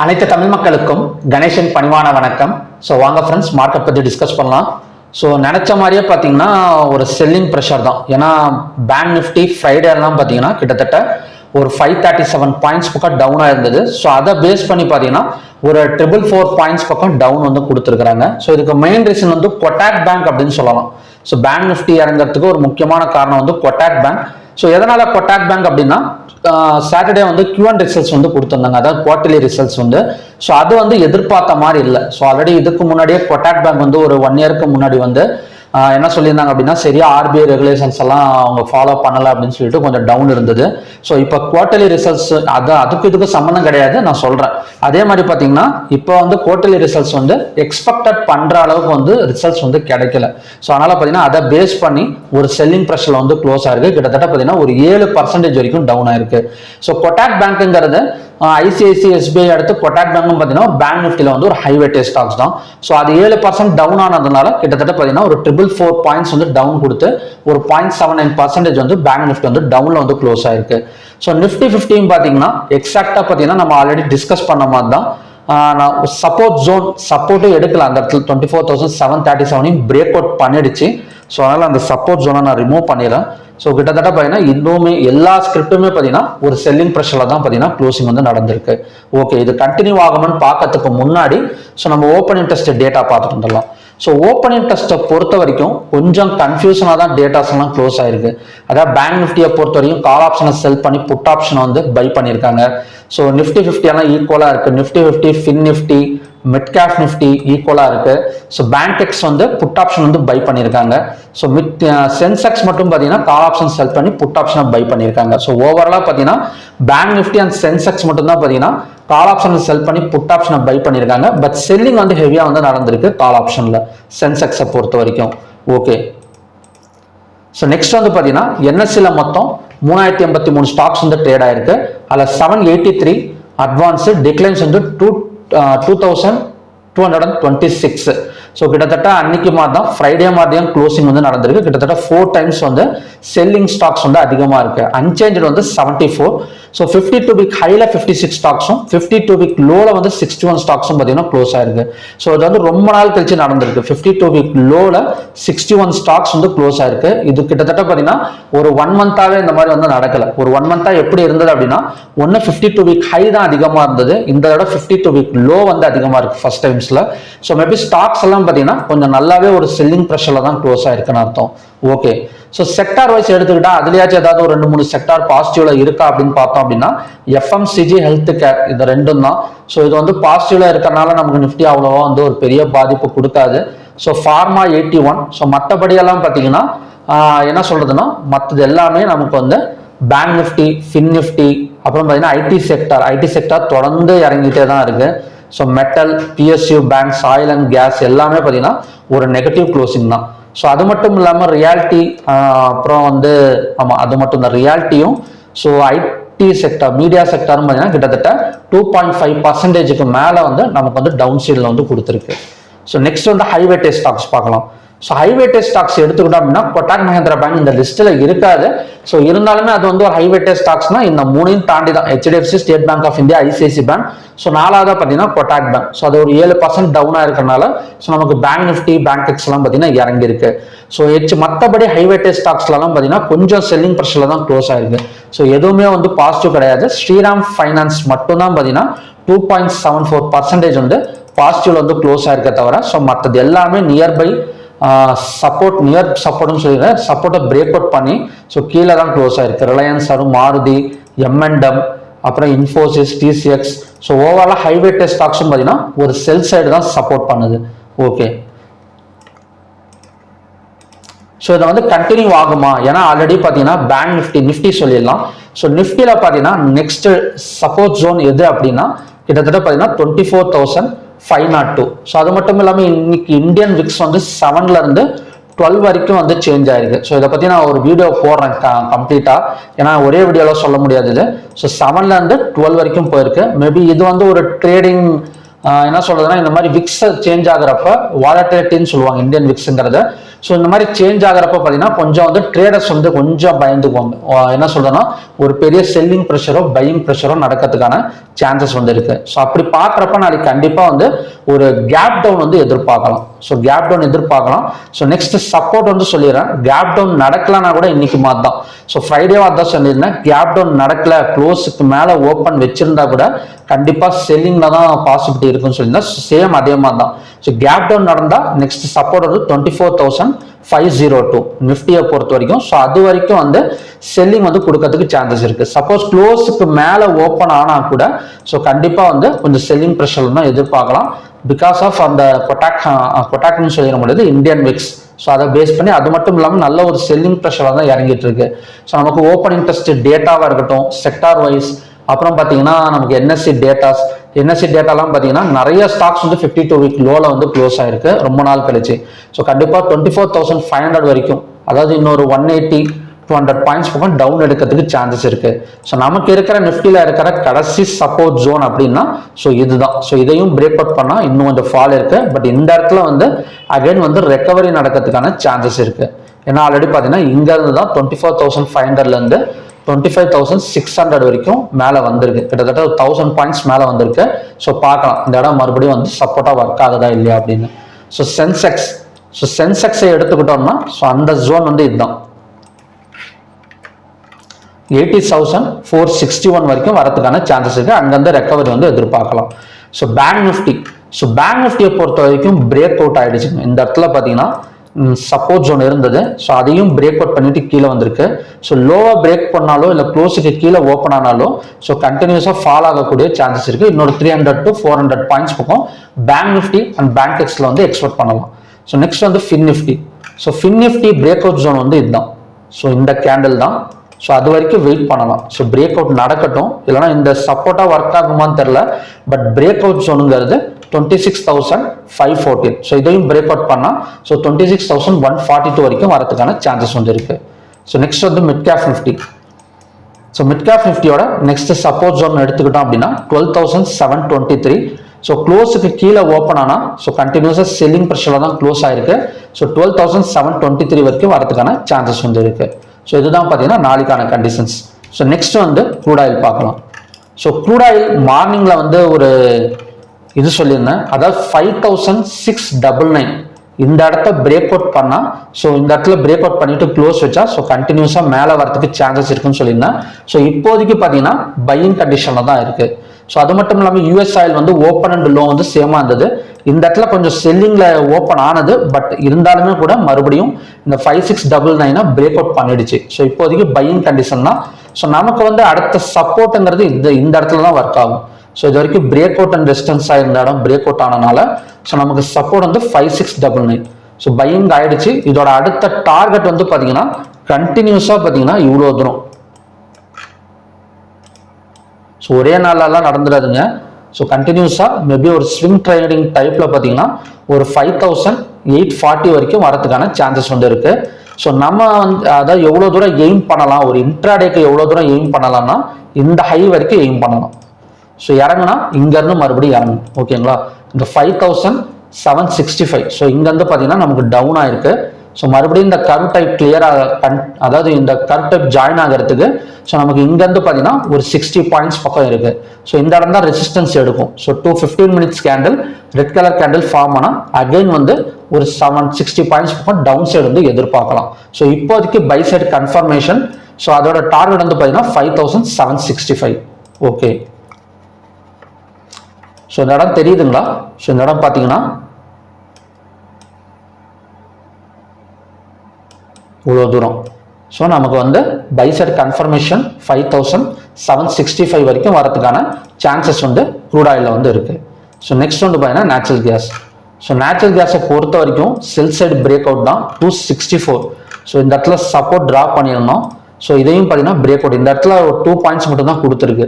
அனைத்து தமிழ் மக்களுக்கும் கணேசன் பணிவான வணக்கம். ஸோ வாங்க ஃப்ரெண்ட்ஸ் மார்க்கெட் பற்றி டிஸ்கஸ் பண்ணலாம். ஸோ நினச்ச மாதிரியே பார்த்தீங்கன்னா ஒரு செல்லிங் ப்ரெஷர் தான். ஏன்னா பேங்க் நிஃப்டி ஃப்ரைடேலாம் பார்த்தீங்கன்னா கிட்டத்தட்ட ஒரு ஃபைவ் தேர்ட்டி செவன் பாயிண்ட்ஸ் பக்கம் டவுனாக இருந்தது. ஸோ அதை பேஸ் பண்ணி பார்த்தீங்கன்னா ஒரு ட்ரிபிள் ஃபோர் பாயிண்ட்ஸ் பக்கம் டவுன் வந்து கொடுத்துருக்குறாங்க. ஸோ இதுக்கு மெயின் ரீசன் வந்து கொட்டாக் பேங்க் அப்படின்னு சொல்லலாம். ஸோ பேங்க் நிஃப்டி இறங்குறதுக்கு ஒரு முக்கியமான காரணம் வந்து கொட்டாக் பேங்க் ஸோ எதனால கொட்டாக் பேங்க் அப்படின்னா சாட்டர்டே வந்து கியூஎன் ரிசல்ட்ஸ் வந்து கொடுத்துருந்தாங்க. அதாவது குவார்டர்லி ரிசல்ட்ஸ் வந்து ஸோ அது வந்து எதிர்பார்த்த மாதிரி இல்லை. ஸோ ஆல்ரெடி இதுக்கு முன்னாடியே கொட்டாக் பேங்க் வந்து ஒரு ஒன் இயருக்கு முன்னாடி வந்து என்ன சொல்லியிருந்தாங்க அப்படின்னா சரியா ஆர்பிஐ ரெகுலேஷன்ஸ் எல்லாம் அவங்க ஃபாலோ பண்ணல அப்படின்னு சொல்லிட்டு கொஞ்சம் டவுன் இருந்தது. ஸோ இப்போ குவார்டர்லி ரிசல்ட்ஸ் அது அதுக்கு இதுக்கு சம்மந்தம் கிடையாது நான் சொல்றேன். அதே மாதிரி பார்த்தீங்கன்னா இப்போ வந்து குவார்டர்லி ரிசல்ட்ஸ் வந்து எக்ஸ்பெக்டட் பண்ற அளவுக்கு வந்து ரிசல்ட்ஸ் வந்து கிடைக்கல. ஸோ அதனால பார்த்தீங்கன்னா அதை பேஸ் பண்ணி ஒரு செல்லிங் ப்ரெஷர்ல வந்து க்ளோஸ் ஆயிருக்கு கிட்டத்தட்ட பார்த்தீங்கன்னா ஒரு ஏழு பர்சன்டேஜ் வரைக்கும் டவுன் ஆயிருக்கு ஸோ கொட்டாக் பேங்க்குங்கிறது ஐசிஐசி எஸ்பிஐ அடுத்து கொட்டாக் பேங்க்கும் பார்த்தீங்கன்னா ஒரு பேங்க் நிஃப்டியில் வந்து ஒரு ஹைவேட்டே ஸ்டாக்ஸ் தான். ஸோ அது ஏழு பர்சன்ட் டவுன் ஆனதுனால கிட்டத்தட்ட பார்த்தீங்கன்னா ஒரு ட்ரிபிள் ஃபோர் பாயிண்ட்ஸ் வந்து டவுன் கொடுத்து ஒரு பாயிண்ட் செவன் நைன் பர்சன்டேஜ் வந்து பேங்க் நிஃப்டி வந்து டவுனில் வந்து க்ளோஸ் ஆயிருக்கு. ஸோ நிஃப்டி ஃபிஃப்டின்னு பார்த்தீங்கன்னா எக்ஸாக்டாக பார்த்தீங்கன்னா நம்ம ஆல்ரெடி டிஸ்கஸ் பண்ண மாதிரி தான். நான் சப்போர்ட் ஜோன் சப்போர்ட்டும் எடுக்கலாம் அந்த இடத்துல twenty four thousand seven thirty செவனையும் break out பண்ணிடுச்சு. ஸோ அதனால் அந்த சப்போர்ட் ஜோனை நான் ரிமூவ் பண்ணிடுறேன். ஸோ கிட்டத்தட்ட பார்த்தீங்கன்னா இன்னுமே எல்லா ஸ்கிரிப்ட்டுமே பார்த்தீங்கன்னா ஒரு செல்லிங் ப்ரெஷரில் தான் பார்த்தீங்கன்னா க்ளோசிங் வந்து நடந்திருக்கு. ஓகே இது கண்டினியூ ஆகும்னு பார்க்கறதுக்கு முன்னாடி ஸோ நம்ம ஓப்பன் இன்ட்ரெஸ்ட் டேட்டா பார்த்துட்டு வந்துடலாம். ஸோ ஓப்பன் இன்ட்ரெஸ்ட்டை பொறுத்த வரைக்கும் கொஞ்சம் கன்ஃபியூஷனாக தான் டேட்டாஸ் எல்லாம் க்ளோஸ் ஆயிருக்கு. அதாவது பேங்க் நிஃப்டியை பொறுத்த வரைக்கும் கால் ஆப்ஷனை செல் பண்ணி புட் ஆப்ஷனை வந்து பை பண்ணியிருக்காங்க. ஸோ நிஃப்டி ஃபிஃப்டி எல்லாம் ஈக்குவலாக இருக்குது Nifty fifty fin Nifty mid cap Nifty ஈக்குவலாக இருக்கு. ஸோ பேங்க் வந்து புட் ஆப்ஷன் வந்து பை பண்ணியிருக்காங்க ஸோ மிட் சென்செக்ஸ் uh, மட்டும் பார்த்தீங்கன்னா கால் ஆப்ஷன் செல் பண்ணி புட் ஆப்ஷனை பை பண்ணியிருக்காங்க ஸோ ஓவராலாக பார்த்தீங்கன்னா பேங்க் நிஃப்டி அண்ட் சென்செக்ஸ் மட்டும்தான் பார்த்தீங்கன்னா கால் ஆப்ஷனை செல் பண்ணி புட் ஆப்ஷனை பை பண்ணியிருக்காங்க பட் செல்லிங் வந்து ஹெவியாக வந்து நடந்திருக்கு கால் ஆப்ஷனில் சென்செக்ஸை பொறுத்த வரைக்கும். ஓகே ஸோ நெக்ஸ்ட் வந்து பார்த்தீங்கன்னா என்எஸ்சியில் மொத்தம் மூணாயிரத்தி எண்பத்தி மூணு ஸ்டாக்ஸ் வந்து ட்ரேட் ஆயிருக்கு. அதில் seven eighty three advance declines வந்து two two thousand two hundred and twenty six so கிட்டத்தட்ட அன்னைக்கு மாதிரி ஃப்ரைடே மாதிரியும் க்ளோசிங் வந்து நடந்திருக்கு. கிட்டத்தட்ட ஃபோர் டைம்ஸ் வந்து செல்லிங் ஸ்டாக்ஸ் வந்து அதிகமாக இருக்கு. அன்சேஞ்சட் வந்து seventy four so fifty two week ஹையில் ஃபிஃப்டி சிக்ஸ் ஸ்டாக்ஸும் ஃபிஃப்டி டூ வீக் லோவில் வந்து சிக்ஸ்டி ஒன் ஸ்டாக்ஸும் பார்த்தீங்கன்னா க்ளோஸ் ஆயிருக்கு. ஸோ இது வந்து ரொம்ப நாள் கழிச்சு நடந்திருக்கு. ஃபிஃப்டி டூ வீக் லோவில் சிக்ஸ்டி ஒன் ஸ்டாக்ஸ் வந்து க்ளோஸ் ஆயிருக்கு. இது கிட்டத்தட்ட பார்த்தீங்கன்னா ஒரு ஒன் மந்த்தாகவே இந்த மாதிரி வந்து நடக்கல. ஒரு ஒன் மந்த்தாக எப்படி இருந்தது அப்படின்னா ஒன்று ஃபிஃப்டி டூ வீக் ஹை தான் அதிகமாக இருந்தது. இந்த தடவை ஃபிஃப்டி டூ வீக் லோ வந்து அதிகமாக இருக்கு. ஃபர்ஸ்ட் டைம்ஸில் ஸோ மேபி ஸ்டாக்ஸ் எல்லாம் பார்த்தீங்கன்னா கொஞ்சம் நல்லாவே ஒரு செல்லிங் ப்ரெஷரில் தான் க்ளோஸ் ஆயிருக்குன்னு அர்த்தம். ஓகே ஸோ செக்டார் வைஸ் எடுத்துக்கிட்டா அதுலயாச்சும் ஏதாவது ஒரு ரெண்டு மூணு செக்டார் பாசிட்டிவ்ல இருக்கா அப்படின்னு பார்த்தோம் அப்படின்னா எஃப்எம்சிஜி ஹெல்த் கேர் இது ரெண்டும் தான். ஸோ இது வந்து பாசிட்டிவ்ல இருக்கிறனால நமக்கு நிஃப்டி அவ்வளோவா வந்து ஒரு பெரிய பாதிப்பு கொடுக்காது. So pharma eighty one so மற்றபடியெல்லாம் பார்த்தீங்கன்னா என்ன சொல்றதுன்னா மற்றது எல்லாமே நமக்கு வந்து பேங்க் நிஃப்டி ஃபின் நிஃப்டி அப்புறம் பார்த்தீங்கன்னா ஐடி செக்டார் ஐடி செக்டார் தொடர்ந்து இறங்கிட்டே தான் இருக்கு. So metal PSU banks oil and gas எல்லாமே பார்த்தீங்கன்னா ஒரு நெகட்டிவ் க்ளோசிங் தான். ஸோ அது மட்டும் இல்லாமல் ரியாலிட்டி அப்புறம் வந்து ஆமாம் அது மட்டும் தான். ரியாலிட்டியும் ஸோ ஐடி செக்டார் மீடியா செக்டர்னு பார்த்தீங்கன்னா கிட்டத்தட்ட டூ பாயிண்ட் ஃபைவ் பர்சன்டேஜுக்கு மேலே வந்து நமக்கு வந்து டவுன் சைடில் வந்து கொடுத்துருக்கு. ஸோ நெக்ஸ்ட் வந்து ஹைவேட்டே ஸ்டாக்ஸ் பார்க்கலாம். ஸோ ஹைவேட்டேஜ் ஸ்டாக்ஸ் எடுத்துக்கிட்டோம் அப்படின்னா கொட்டாக் மஹேந்திரா பேங்க் இந்த லிஸ்ட்டில் இருக்காது. ஸோ இருந்தாலுமே அது வந்து ஒரு ஹைவேட்டேஜ் ஸ்டாக்ஸ்னா இந்த மூணையும் தாண்டி தான் HDFC State Bank of India ICICI bank so நாலாவதாக பார்த்தீங்கன்னா கொட்டாக் பேங்க் ஸோ அது ஒரு ஏழு பர்சன்ட் டவுனாக இருக்கிறனால ஸோ நமக்கு பேங்க் நிஃப்டி பேங்க் எக்ஸ்லாம் எல்லாம் பார்த்தீங்கன்னா இறங்கியிருக்கு. ஸோ ஹெச் மற்றபடி ஹைவேட்டேஜ் ஸ்டாக்ஸ்லாம் பார்த்தீங்கன்னா கொஞ்சம் செல்லிங் ப்ரெஷரில் தான் க்ளோஸ் ஆயிருக்கு. ஸோ எதுவுமே வந்து பாசிட்டிவ் கிடையாது. ஸ்ரீராம் ஃபைனான்ஸ் மட்டும்தான் பார்த்தீங்கன்னா two point seven four percentage வந்து பாசிட்டிவ்ல வந்து க்ளோஸ் ஆயிருக்க தவிர ஸோ மற்றது எல்லாமே நியர்பை சப்போர்ட் நியர் சப்போர்ட்னு சொல்லிடுறேன். சப்போர்ட்டை பிரேக் அவுட் பண்ணி ஸோ கீழே தான் க்ளோஸ் ஆயிருக்கு. ரிலையன்ஸ் அரு மாருதி எம்என்டம் அப்புறம் இன்ஃபோசிஸ் டிசிஎக்ஸ் ஸோ ஓவராலாக ஹைவேட்டே ஸ்டாக்ஸும் பார்த்தீங்கன்னா ஒரு செல் சைடு தான் சப்போர்ட் பண்ணுது. ஓகே ஸோ இதை வந்து கண்டினியூ ஆகுமா? ஏன்னா ஆல்ரெடி பார்த்தீங்கன்னா பேங்க் நிஃப்டி நிஃப்டி சொல்லிடலாம். ஸோ நிஃப்டியில் பார்த்தீங்கன்னா நெக்ஸ்ட் சப்போர்ட் ஜோன் எது அப்படின்னா கிட்டத்தட்ட பார்த்தீங்கன்னா twenty four thousand five naught two so அது மட்டும் இல்லாமல் இன்னைக்கு இந்தியன் விக்ஸ் வந்து செவன்லேருந்து டுவெல் வரைக்கும் வந்து சேஞ்ச் ஆயிருக்கு. ஸோ இதை பற்றி நான் ஒரு வீடியோ போடுறேன். கம்ப்ளீட்டாக ஏன்னா ஒரே வீடியோவில் சொல்ல முடியாது இது. ஸோ செவன்லேருந்து டுவெல் வரைக்கும் போயிருக்கு. மேபி இது வந்து ஒரு ட்ரேடிங் என்ன சொல்றதுன்னா இந்த மாதிரி விக்ஸ் சேஞ்ச் ஆகுறப்ப வாலட்டிலிட்டின்னு சொல்லுவாங்க இந்தியன் விக்ஸுங்கிறத ஸோ இந்த மாதிரி சேஞ்ச் ஆகிறப்ப பார்த்தீங்கன்னா கொஞ்சம் வந்து ட்ரேடர்ஸ் வந்து கொஞ்சம் பயந்துக்குவாங்க. என்ன சொல்றதுன்னா ஒரு பெரிய செல்லிங் ப்ரெஷரோ பையிங் ப்ரெஷரோ நடக்கிறதுக்கான சான்சஸ் வந்து இருக்கு. ஸோ அப்படி பார்க்குறப்ப நாளைக்கு கண்டிப்பாக வந்து ஒரு கேப் டவுன் வந்து எதிர்பார்க்கலாம். ஸோ கேப் டவுன் எதிர்பார்க்கலாம். ஸோ நெக்ஸ்ட் சப்போர்ட் வந்து சொல்லிடுறேன். கேப் டவுன் நடக்கலன்னா கூட இன்னைக்கு மாதிரி தான் ஸோ ஃப்ரைடேவா தான் சொல்லியிருந்தேன். கேப் டவுன் நடக்கல. க்ளோஸுக்கு மேலே ஓப்பன் வச்சிருந்தா கூட கண்டிப்பாக செல்லிங்ல தான் பாசிபிலிட்டி இருக்குன்னு சொல்லியிருந்தேன். சேம் அதே மாதிரி தான் ஸோ கேப் டவுன் நடந்தால் நெக்ஸ்ட் சப்போர்ட் வந்து twenty four thousand five zero two நிஃப்டியை பொறுத்த வரைக்கும். ஸோ அது வரைக்கும் வந்து செல்லிங் வந்து கொடுக்கறதுக்கு சான்சஸ் இருக்கு. சப்போஸ் க்ளோஸுக்கு மேலே ஓப்பன் ஆனால் கூட ஸோ கண்டிப்பாக வந்து கொஞ்சம் செல்லிங் ப்ரெஷர் தான் எதிர்பார்க்கலாம். பிகாஸ் ஆஃப் அந்த கொட்டாக் கொட்டாக்னு சொல்லிட முடியாது இந்தியன் விக்ஸ் ஸோ அதை பேஸ் பண்ணி அது மட்டும் இல்லாமல் நல்ல ஒரு செல்லிங் ப்ரெஷராக தான் இறங்கிட்டு இருக்கு. ஸோ நமக்கு ஓப்பன் இன்ட்ரெஸ்ட் டேட்டாவாக இருக்கட்டும் செக்டார் வைஸ் அப்புறம் பார்த்தீங்கன்னா நமக்கு என்எஸ்சி டேட்டாஸ் என்எஸ்சி டேட்டாலாம் பார்த்தீங்கன்னா நிறைய ஸ்டாக்ஸ் வந்து ஃபிஃப்டி டூ வீக் லோவில் வந்து க்ளோஸ் ஆயிருக்கு. ரொம்ப நாள் கழிச்சு. ஸோ கண்டிப்பாக twenty four thousand five hundred வரைக்கும். அதாவது இன்னொரு one eighty two hundred points பக்கம் டவுன் எடுக்கிறதுக்கு சான்சஸ் இருக்கு. ஸோ நமக்கு இருக்கிற நிஃப்டியில் இருக்கிற கடைசி சப்போர்ட் ஜோன் அப்படின்னா ஸோ இதுதான். ஸோ இதையும் பிரேக் அவுட் பண்ணால் இன்னும் கொஞ்சம் ஃபால் இருக்கு. பட் இந்த இடத்துல வந்து அகைன் வந்து ரெக்கவரி நடக்கிறதுக்கான சான்சஸ் இருக்கு. ஏன்னா ஆல்ரெடி பார்த்தீங்கன்னா இங்கேருந்து தான் டுவெண்ட்டி ஃபோர் தௌசண்ட் ஃபைவ் ஹண்ட்ரட்லேருந்து twenty five thousand six hundred வரைக்கும் மேலே வந்திருக்கு. கிட்டத்தட்ட ஒரு தௌசண்ட் பாயிண்ட்ஸ் மேலே வந்திருக்கு. ஸோ பார்க்கலாம். இந்த இடம் மறுபடியும் வந்து சப்போர்ட்டாக ஒர்க் ஆகுதா இல்லையா அப்படின்னு. ஸோ சென்செக்ஸ் ஸோ சென்செக்ஸை எடுத்துக்கிட்டோம்னா ஸோ அந்த ஜோன் வந்து இதுதான். Eighty thousand four sixty one வரைக்கும் வரதுக்கான சான்சஸ் இருக்கு. அங்கேருந்து ரெக்கவரி வந்து எதிர்பார்க்கலாம். So bank Nifty so bank நிஃப்டியை பொறுத்த வரைக்கும் பிரேக் அவுட் ஆயிடுச்சுங்க இந்த இடத்துல பார்த்தீங்கன்னா சப்போர்ட் ஜோன் இருந்தது. ஸோ அதையும் பிரேக் அவுட் பண்ணிட்டு கீழே வந்திருக்கு. ஸோ லோவாக பிரேக் பண்ணாலோ இல்லை க்ளோஸுக்கு கீழே ஓப்பன் ஆனாலும் ஸோ கண்டினியூஸாக ஃபால் ஆகக்கூடிய சான்சஸ் இருக்கு. இன்னொரு three hundred to four hundred points பக்கம் பேங்க் நிஃப்டி அண்ட் பேங்க் எக்ஸில் வந்து எக்ஸ்பெக்ட் பண்ணலாம். ஸோ நெக்ஸ்ட் வந்து fin Nifty so fin Nifty break out zone வந்து இதுதான். ஸோ இந்த கேண்டில் தான். ஸோ அது வரைக்கும் வெயிட் பண்ணலாம். ஸோ பிரேக் அவுட் நடக்கட்டும். இல்லைனா இந்த சப்போர்ட்டாக ஒர்க் ஆகுமான்னு தெரில but break out ஜோனுங்கிறது twenty six thousand five fourteen so இதையும் பிரேக் அவுட் பண்ணால் so twenty six thousand one forty two வரைக்கும் வரதுக்கான சான்சஸ் வந்து இருக்குது ஸோ நெக்ஸ்ட் வந்து mid cap fifty so mid cap ஃபிஃப்டியோட next support zone எடுத்துக்கிட்டோம் அப்படின்னா twelve thousand seven twenty three so க்ளோஸுக்கு கீழே ஓப்பன் ஆனால் ஸோ கண்டினியூஸாக செல்லிங் ப்ரெஷரில் தான் க்ளோஸ் ஆயிருக்கு. So twelve thousand seven twenty three வரைக்கும் வரதுக்கான சான்சஸ் வந்து இருக்குது ஸோ இதுதான் பார்த்தீங்கன்னா நாளைக்கான கண்டிஷன்ஸ் ஸோ நெக்ஸ்ட் வந்து க்ரூட் ஆயில் பார்க்கலாம். ஸோ க்ரூட் ஆயில் மார்னிங்கில் வந்து ஒரு இது சொல்லியிருந்தேன். அதாவது five thousand six double nine இந்த இடத்த பிரேக் அவுட் பண்ணால் ஸோ இந்த இடத்துல பிரேக் அவுட் பண்ணிட்டு க்ளோஸ் வச்சா ஸோ கண்டினியூஸாக மேலே வரதுக்கு சான்சஸ் இருக்குன்னு சொல்லியிருந்தேன். ஸோ இப்போதைக்கு பார்த்தீங்கன்னா பையிங் கண்டிஷனில் தான் இருக்குது ஸோ அது மட்டும் இல்லாமல் யூஎஸ் ஆயில் வந்து ஓப்பன் அண்ட் லோ வந்து சேமாக இருந்தது. இந்த இடத்துல கொஞ்சம் செல்லிங்கில் ஓப்பன் ஆனது பட் இருந்தாலுமே கூட மறுபடியும் இந்த ஃபைவ் சிக்ஸ் டபுள் நைனை பிரேக் அவுட் பண்ணிடுச்சு. ஸோ இப்போதைக்கு பையிங் கண்டிஷன் தான். ஸோ நமக்கு வந்து அடுத்த சப்போர்ட்டுங்கிறது இந்த இந்த இடத்துல தான் ஒர்க் ஆகும். ஸோ இது வரைக்கும் பிரேக் அவுட் அண்ட் ரெசிஸ்டன்ஸாக இருந்த இடம் பிரேக் அவுட் ஆனனால ஸோ நமக்கு சப்போர்ட் வந்து five six double nine so buying ஆயிடுச்சு. இதோட அடுத்த டார்கெட் வந்து பார்த்தீங்கன்னா கண்டினியூஸாக பார்த்தீங்கன்னா இவ்வளோ தூரம். ஸோ ஒரே நாளெல்லாம் நடந்துடாதுங்க. ஸோ கண்டினியூஸாக மேபி ஒரு ஸ்விங் ட்ரைனிங் டைப்பில் பார்த்தீங்கன்னா ஒரு ஃபைவ் தௌசண்ட் எயிட் ஃபார்ட்டி வரைக்கும் வரதுக்கான சான்சஸ் வந்து இருக்கு. ஸோ நம்ம வந்து அதாவது எவ்வளோ தூரம் எய்ம் பண்ணலாம் ஒரு இன்ட்ராடேக்கு எவ்வளோ தூரம் எய்ம் பண்ணலாம்னா இந்த ஹை வரைக்கும் எய்ம் பண்ணலாம் ஸோ இறங்குனா இங்கேருந்து மறுபடியும் இறங்கணும். ஓகேங்களா இந்த five thousand seven sixty five so இங்கேருந்து பார்த்தீங்கன்னா நமக்கு டவுன் ஆயிருக்கு ஸோ மறுபடியும் இந்த கர்வ் டைப் கிளியராக கன் அதாவது இந்த கர்வ் டைப் ஜாயின் ஆகிறதுக்கு ஸோ நமக்கு இங்கேருந்து பார்த்தீங்கன்னா ஒரு சிக்ஸ்டி பாயிண்ட்ஸ் பக்கம் இருக்குது ஸோ இந்த இடம் தான் ரெசிஸ்டன்ஸ் எடுக்கும். So two fifteen minutes candle red colour candle form ஆனால் அகைன் வந்து ஒரு செவன் சிக்ஸ்டி பாயிண்ட்ஸ் பக்கம் டவுன் சைடு வந்து எதிர்பார்க்கலாம். ஸோ இப்போதைக்கு பை சைடு கன்ஃபர்மேஷன் ஸோ அதோட டார்கெட் வந்து பார்த்தீங்கன்னா five thousand seven sixty five okay so இந்த இடம் தெரியுதுங்களா? ஸோ இந்த இடம் பார்த்தீங்கன்னா இவ்வளோ தூரம். ஸோ நமக்கு வந்து buy side confirmation five thousand seven sixty five வரைக்கும் வரதுக்கான சான்சஸ் வந்து க்ரூட் ஆயிலில் வந்து இருக்குது ஸோ நெக்ஸ்ட் வந்து பார்த்தீங்கன்னா நேச்சுரல் கேஸ் ஸோ நேச்சுரல் கேஸை பொறுத்த வரைக்கும் செல் சைடு பிரேக் அவுட் தான் டூ சிக்ஸ்டி ஃபோர் ஸோ இந்த இடத்துல சப்போர்ட் ட்ராப் பண்ணியிருந்தோம். ஸோ இதையும் பார்த்தீங்கன்னா பிரேக் அவுட் இந்த இடத்துல ஒரு டூ பாயிண்ட்ஸ் மட்டும் தான் கொடுத்துருக்கு.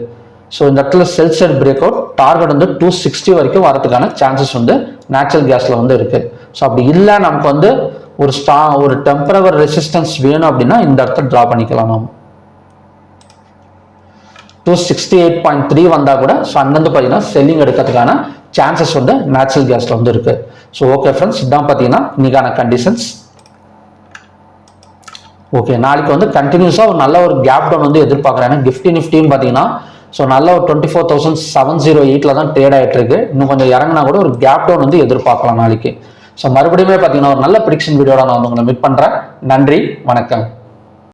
ஸோ இந்த இடத்துல sell side break out target வந்து டூ சிக்ஸ்டி வரைக்கும் வரதுக்கான சான்சஸ் வந்து நேச்சுரல் கேஸில் வந்து இருக்குது ஸோ அப்படி இல்லை நமக்கு வந்து ஒரு ஸ்டா ஒரு டெம்பரவர் ரெசிஸ்டன்ஸ் வேணும் அப்படின்னா இந்த இடத்த ட்ரா பண்ணிக்கலாம் நாம. Two sixty eight point three வந்தால் கூட ஸோ அங்கேருந்து பார்த்தீங்கன்னா செல்லிங் எடுக்கிறதுக்கான சான்சஸ் வந்து நேச்சுரல் கேஸில் வந்து இருக்குது ஸோ ஓகே ஃப்ரெண்ட்ஸ் இதான் பார்த்தீங்கன்னா இன்றைக்கான கண்டிஷன்ஸ் ஓகே நாளைக்கு வந்து கண்டினியூஸாக ஒரு நல்ல ஒரு கேப் டவுன் வந்து எதிர்பார்க்குறேன். கிஃப்டி நிஃப்டின்னு பார்த்தீங்கன்னா ஸோ நல்ல ஒரு twenty four thousand seven zero எயிட்டில் தான் ட்ரேட் ஆகிட்டு இருக்கு. இன்னும் கொஞ்சம் இறங்கினா கூட ஒரு கேப் டவுன் வந்து எதிர்பார்க்கலாம் நாளைக்கு. ஸோ மறுபடியுமே பார்த்தீங்கன்னா ஒரு நல்ல ப்ரிடிக்ஷன் வீடியோட நான் வந்து உங்களை மீட் பண்ணுறேன் நன்றி வணக்கம்.